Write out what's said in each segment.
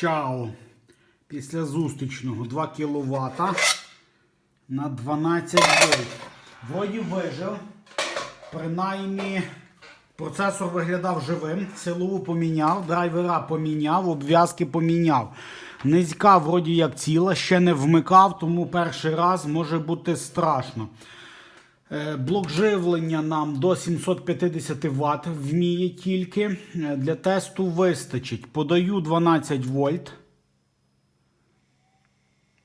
Чао. Після зустрічного 2 кВт на 12 вольт. Вроді вижив. Принаймні процесор виглядав живим. Силову поміняв, драйвера поміняв, обв'язки поміняв. Низька вроді як ціла, ще не вмикав, тому перший раз може бути страшно. Е, Блок живлення нам до 750 Вт вміє тільки. Е, Для тесту вистачить. Подаю 12 вольт.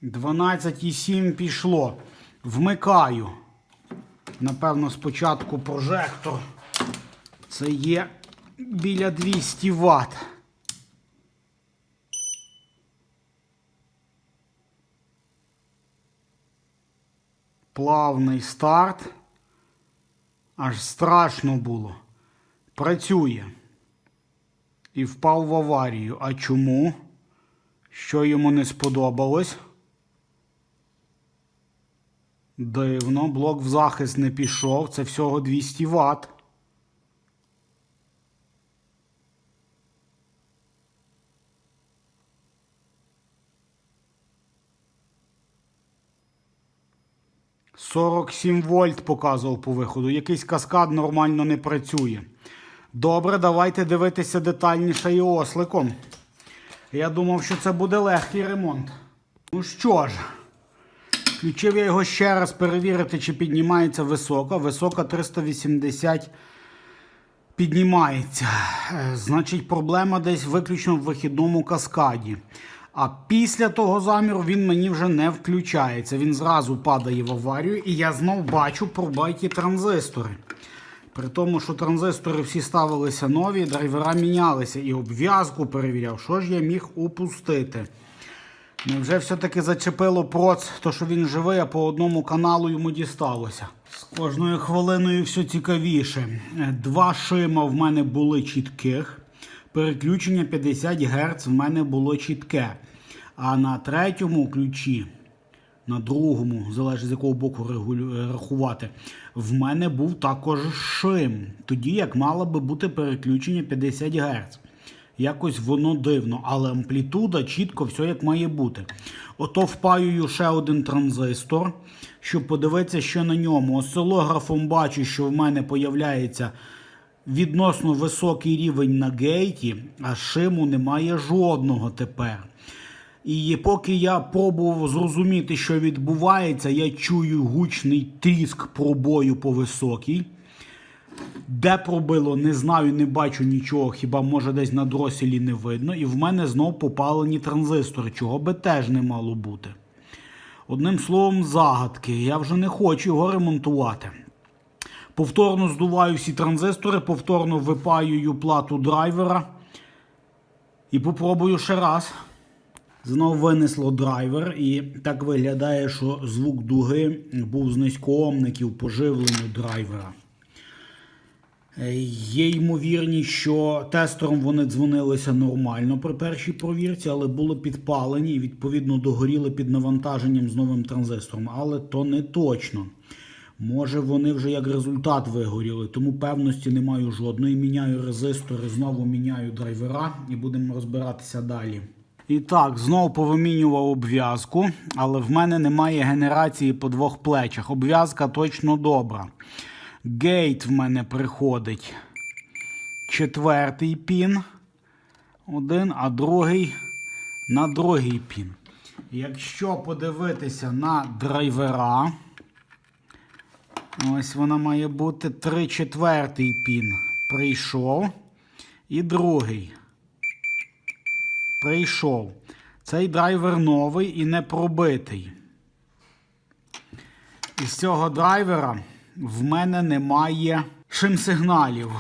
12,7 пішло. Вмикаю. Напевно, спочатку прожектор. Це є біля 200 Вт. Плавний старт. Аж страшно було. Працює. І впав в аварію. А чому? Що йому не сподобалось? Дивно, блок в захист не пішов. Це всього 200 Вт. – 47 вольт показував по виходу. Якийсь каскад нормально не працює. Добре, давайте дивитися детальніше і осликом. Я думав, що це буде легкий ремонт. Ну що ж, включив я його ще раз перевірити, чи піднімається висока. Висока 380 піднімається. Е, Значить, проблема десь виключно в вихідному каскаді. А після того заміру він мені вже не включається. Він зразу падає в аварію, і я знов бачу пробиті транзистори. При тому, що транзистори всі ставилися нові, драйвера мінялися і обв'язку перевіряв, що ж я міг упустити. Невже все-таки зачепило проц, то що він живий, а по одному каналу йому дісталося. З кожною хвилиною все цікавіше. Е, Два шима в мене були чітких. Переключення 50 Гц в мене було чітке. А на третьому ключі, на другому, залежить з якого боку рахувати, в мене був також шим. Тоді як мало би бути переключення 50 Гц. Якось воно дивно, але амплітуда чітко все як має бути. Ото впаюю ще один транзистор, щоб подивитися, що на ньому. Осцилографом бачу, що в мене появляється відносно високий рівень на гейті, а шиму немає жодного тепер. І поки я пробував зрозуміти, що відбувається, я чую гучний тріск пробою по високій. Де пробило, не знаю, не бачу нічого, хіба може десь на дроселі не видно. І в мене знов попалені транзистори, чого би теж не мало бути. Одним словом, загадки. Я вже не хочу його ремонтувати. Повторно здуваю всі транзистори, повторно випаюю плату драйвера. І попробую ще раз. Знов винесло драйвер, і так виглядає, що звук дуги був з низькоомників по живленню драйвера. Е, Є ймовірність, що тестером вони дзвонилися нормально при першій провірці, але були підпалені і відповідно догоріли під навантаженням з новим транзистором. Але то не точно. Може, вони вже як результат вигоріли, тому певності не маю жодної. Міняю резистори, знову міняю драйвера і будемо розбиратися далі. І так, знову повимінював обв'язку, але в мене немає генерації по двох плечах. Обв'язка точно добра. Гейт в мене приходить четвертий пін. Один, а другий на другий пін. Якщо подивитися на драйвера, ось вона має бути 3 четвертий пін. Прийшов. І другий. Прийшов. Цей драйвер новий і не пробитий. Із цього драйвера в мене немає шим-сигналів.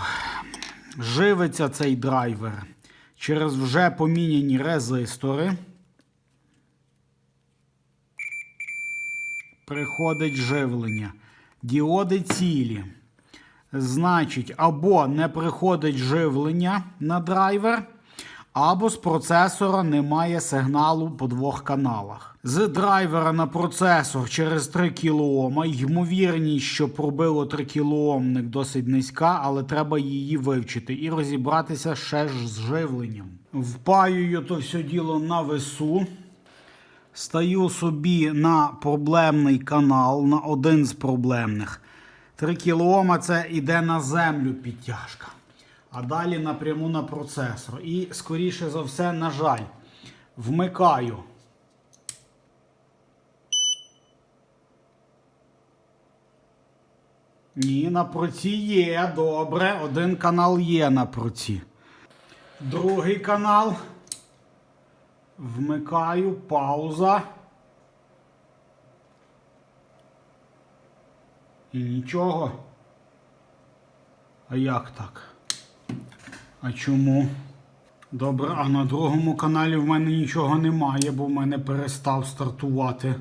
Живиться цей драйвер через вже поміняні резистори. Приходить живлення. Діоди цілі. Значить, або не приходить живлення на драйвер, або з процесора немає сигналу по двох каналах. З драйвера на процесор через 3 кОм. Ймовірність, що пробило 3 кОмник досить низька, але треба її вивчити і розібратися ще ж з живленням. Впаюю то все діло на весу. Стаю собі на проблемний канал, на один з проблемних. 3 кОм це йде на землю підтяжка. А далі напряму на процесор. І, скоріше за все, на жаль, вмикаю. Ні, на проці є. Добре. Один канал є на проці. Другий канал. Вмикаю, пауза. І нічого. А як так? А чому? Добре, а на другому каналі в мене нічого немає, бо в мене перестав стартувати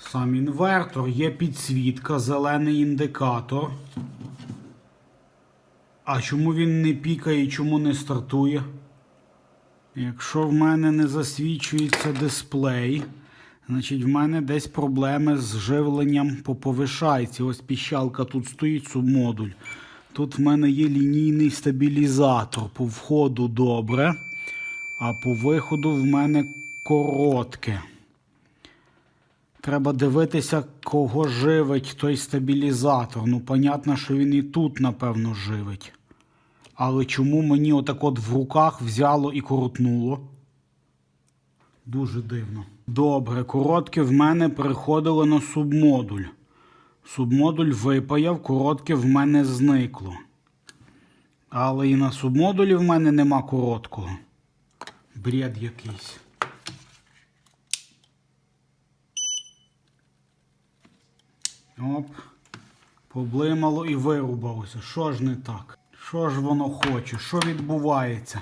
сам інвертор. Є підсвітка, зелений індикатор. А чому він не пікає і чому не стартує? Якщо в мене не засвічується дисплей, значить в мене десь проблеми з живленням по. Ось піщалка тут стоїть субмодуль. Тут в мене є лінійний стабілізатор. По входу добре, а по виходу в мене коротке. Треба дивитися, кого живить той стабілізатор. Ну, понятно, що він і тут, напевно, живить. Але чому мені отак от в руках взяло і коротнуло? Дуже дивно. Добре, коротке в мене переходило на субмодуль. Субмодуль випаяв, коротке в мене зникло. Але і на субмодулі в мене нема короткого. Бред якийсь. Оп. Поблимало і вирубалося. Що ж не так? Що ж воно хоче? Що відбувається?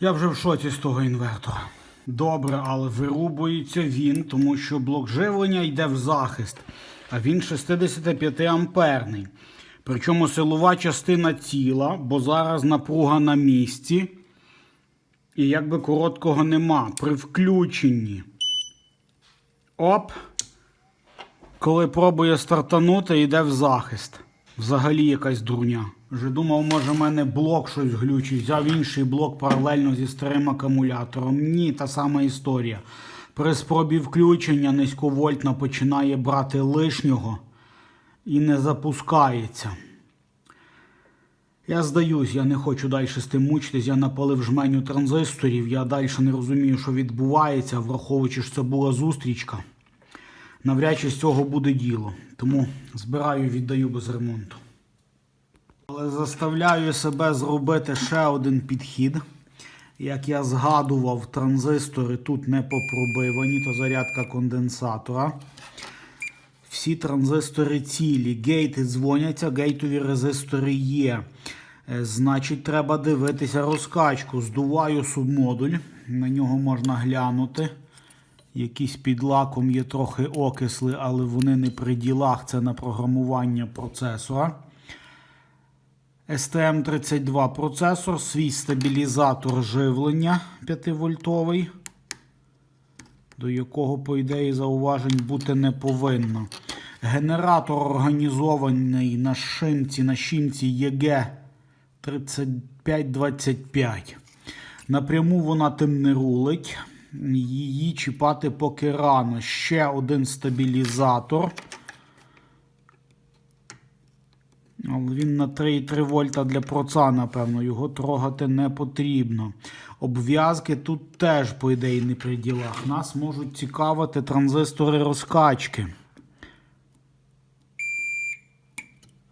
Я вже в шоці з того інвертора. Добре, але вирубується він, тому що блок живлення йде в захист, а він 65 амперний. Причому силова частина тіла, бо зараз напруга на місці. І якби короткого нема. При включенні. Оп. Коли пробує стартанути, йде в захист. Взагалі якась дурня. Вже думав, може в мене блок щось глючить. Взяв інший блок паралельно зі старим акумулятором. Ні, та сама історія. При спробі включення низьковольтна починає брати лишнього і не запускається. Я здаюсь, я не хочу далі з тим мучитись. Я напалив жменю транзисторів. Я далі не розумію, що відбувається, враховуючи, що це була зустрічка. Навряд чи з цього буде діло. Тому збираю віддаю без ремонту. Але заставляю себе зробити ще один підхід. Як я згадував, транзистори тут не попробивані, то зарядка конденсатора. Всі транзистори цілі. Гейти дзвоняться, гейтові резистори є. Е, Значить, треба дивитися розкачку. Здуваю субмодуль. На нього можна глянути. Якісь під лаком є трохи окисли, але вони не при ділах. Це на програмування процесора. STM32 процесор, свій стабілізатор живлення 5-вольтовий, до якого, по ідеї, зауважень бути не повинно. Генератор організований на шимці на шимці EG3525. Напряму вона тим не рулить. Її чіпати поки рано. Ще один стабілізатор. Але він на 3,3 вольта для проца, напевно, його трогати не потрібно. Обв'язки тут теж, по ідеї, не при ділах. Нас можуть цікавити транзистори розкачки.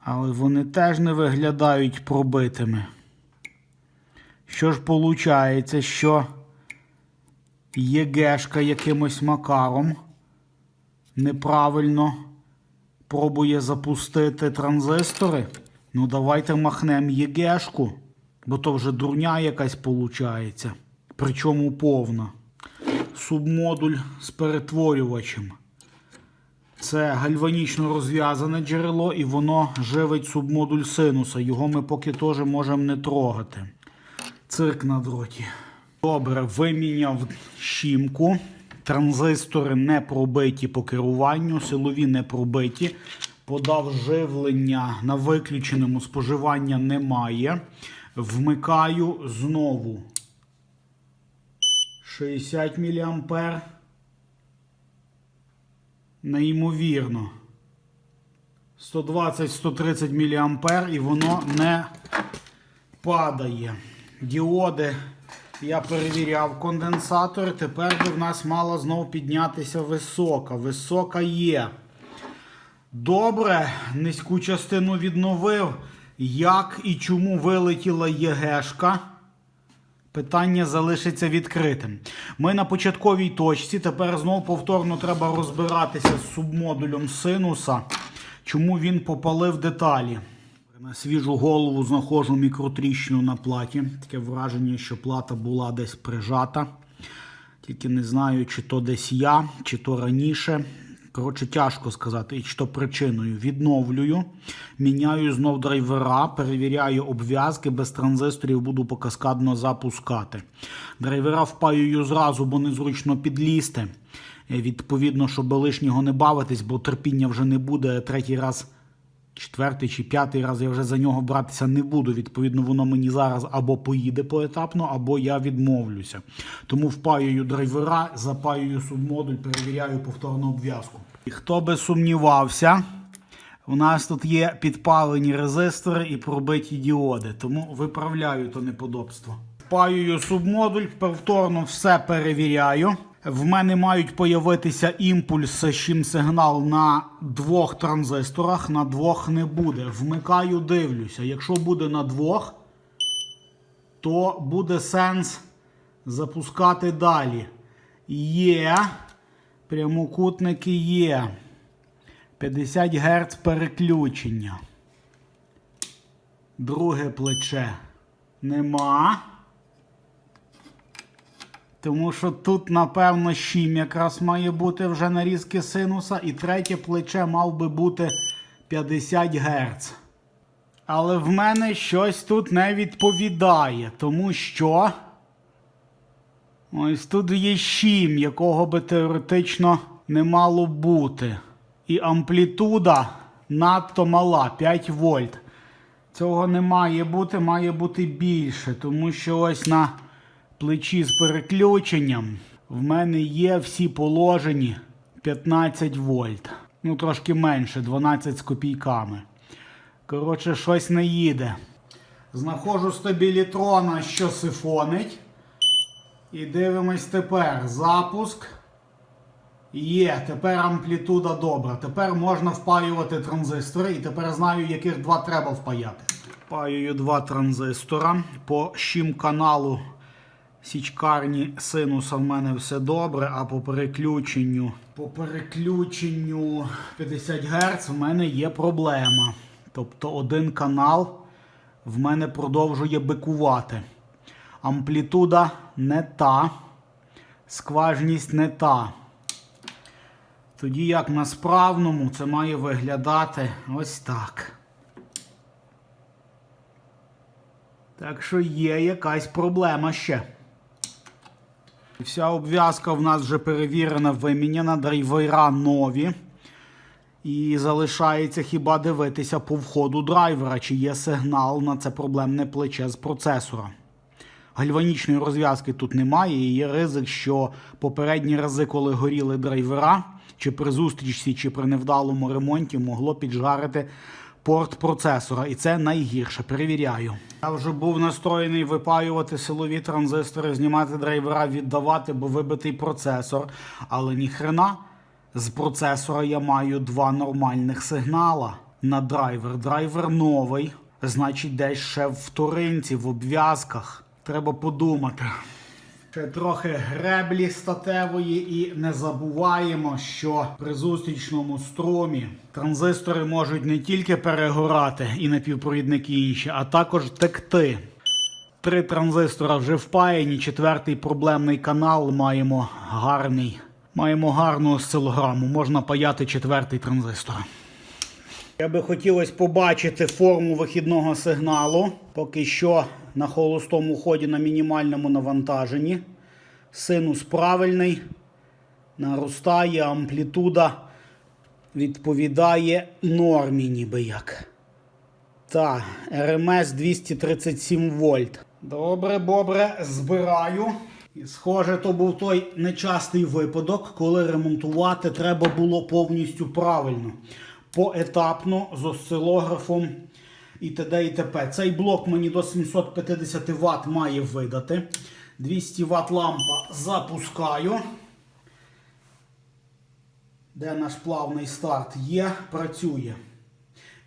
Але вони теж не виглядають пробитими. Що ж виходить, що ЄГшка якимось макаром неправильно пробує запустити транзистори. Ну, давайте махнемо ЄГшку, бо то вже дурня якась виходить. Причому повна. Субмодуль з перетворювачем. Це гальванічно розв'язане джерело, і воно живить субмодуль синуса. Його ми поки теж можемо не трогати. Цирк на дроті. Добре, виміняв щімку. Транзистори не пробиті по керуванню, силові не пробиті. Подав живлення на виключеному споживання немає. Вмикаю знову 60 мА. Неймовірно. 120-130 мА і воно не падає. Діоди я перевіряв конденсатори. Тепер би в нас мала знову піднятися висока. Висока є. Добре, низьку частину відновив. Як і чому вилетіла ЄГЕшка? Питання залишиться відкритим. Ми на початковій точці. Тепер знову повторно треба розбиратися з субмодулем синуса, чому він попалив деталі. На свіжу голову знаходжу мікротріщину на платі. Таке враження, що плата була десь прижата. Тільки не знаю, чи то десь я, чи то раніше. Коротше, тяжко сказати, і чи то причиною. Відновлюю, міняю знов драйвера, перевіряю обв'язки, без транзисторів буду покаскадно запускати. Драйвера впаюю зразу, бо незручно підлізти. Е, Відповідно, щоб лишнього не бавитись, бо терпіння вже не буде. Третій раз, четвертий чи п'ятий раз я вже за нього братися не буду. Відповідно, воно мені зараз або поїде поетапно, або я відмовлюся. Тому впаюю драйвера, запаюю субмодуль, перевіряю повторну обв'язку. І хто би сумнівався, у нас тут є підпалені резистори і пробиті діоди, тому виправляю то неподобство. Впаюю субмодуль, повторно все перевіряю. В мене мають появитися імпульси, з чим сигнал на двох транзисторах, на двох не буде. Вмикаю, дивлюся. Якщо буде на двох, то буде сенс запускати далі. Є. Прямокутники є. 50 Гц переключення. Друге плече нема. Тому що тут, напевно, щім якраз має бути вже нарізки синуса. І третє плече мав би бути 50 Гц. Але в мене щось тут не відповідає, тому що. Ось тут є щім, якого би теоретично не мало бути. І амплітуда надто мала 5 вольт. Цього не має бути, має бути більше, тому що ось на плечі з переключенням в мене є всі положені 15 вольт. Ну, трошки менше, 12 з копійками. Коротше, щось не їде. Знаходжу стабілітрона, що сифонить. І дивимось тепер. Запуск. Є, тепер амплітуда добра. Тепер можна впаювати транзистори. І тепер знаю, яких два треба впаяти. Впаюю два транзистора. По щім каналу січкарні синуса в мене все добре, а по переключенню, по переключенню 50 Гц в мене є проблема. Тобто один канал в мене продовжує бикувати. Амплітуда не та, скважність не та. Тоді як на справному це має виглядати ось так. Так що є якась проблема ще. Вся обв'язка в нас вже перевірена, виміняна, драйвера нові. І залишається хіба дивитися по входу драйвера, чи є сигнал на це проблемне плече з процесора. Гальванічної розв'язки тут немає, і є ризик, що попередні рази, коли горіли драйвера, чи при зустрічці, чи при невдалому ремонті, могло піджарити порт процесора. І це найгірше. Перевіряю. Я вже був настроєний випаювати силові транзистори, знімати драйвера, віддавати, бо вибитий процесор. Але ніхрена. З процесора я маю два нормальних сигнала на драйвер. Драйвер новий, значить, десь ще в вторинці, в обв'язках. Треба подумати. Ще трохи греблі статевої, і не забуваємо, що при зустрічному струмі транзистори можуть не тільки перегорати і напівпровідники інші, а також текти. Три транзистора вже впаяні, четвертий проблемний канал маємо гарний. Маємо гарну осцилограму. Можна паяти четвертий транзистор. Я би хотілося побачити форму вихідного сигналу. Поки що на холостому ході на мінімальному навантаженні. Синус правильний. Наростає, амплітуда відповідає нормі, ніби як. Так, РМС 237 вольт. Добре, добре, збираю. І схоже, то був той нечастий випадок, коли ремонтувати треба було повністю правильно. Поетапно з осцилографом і т.д. і т.п. Цей блок мені до 750 Вт має видати. 200 Вт лампа запускаю. Де наш плавний старт є, працює.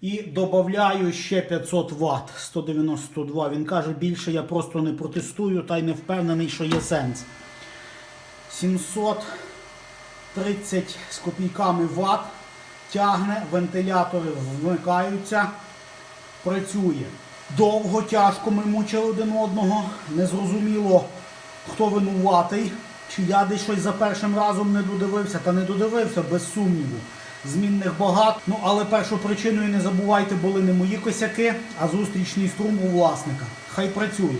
І додаю ще 500 Вт 192. Він каже, більше я просто не протестую та й не впевнений, що є сенс. 730 з копійками Вт тягне, вентилятори вмикаються, працює. Довго, тяжко ми мучили один одного. Незрозуміло, хто винуватий. Чи я десь щось за першим разом не додивився, та не додивився, без сумніву. Змінних багато. Ну, але першою причиною не забувайте були не мої косяки, а зустрічний струм у власника. Хай працює.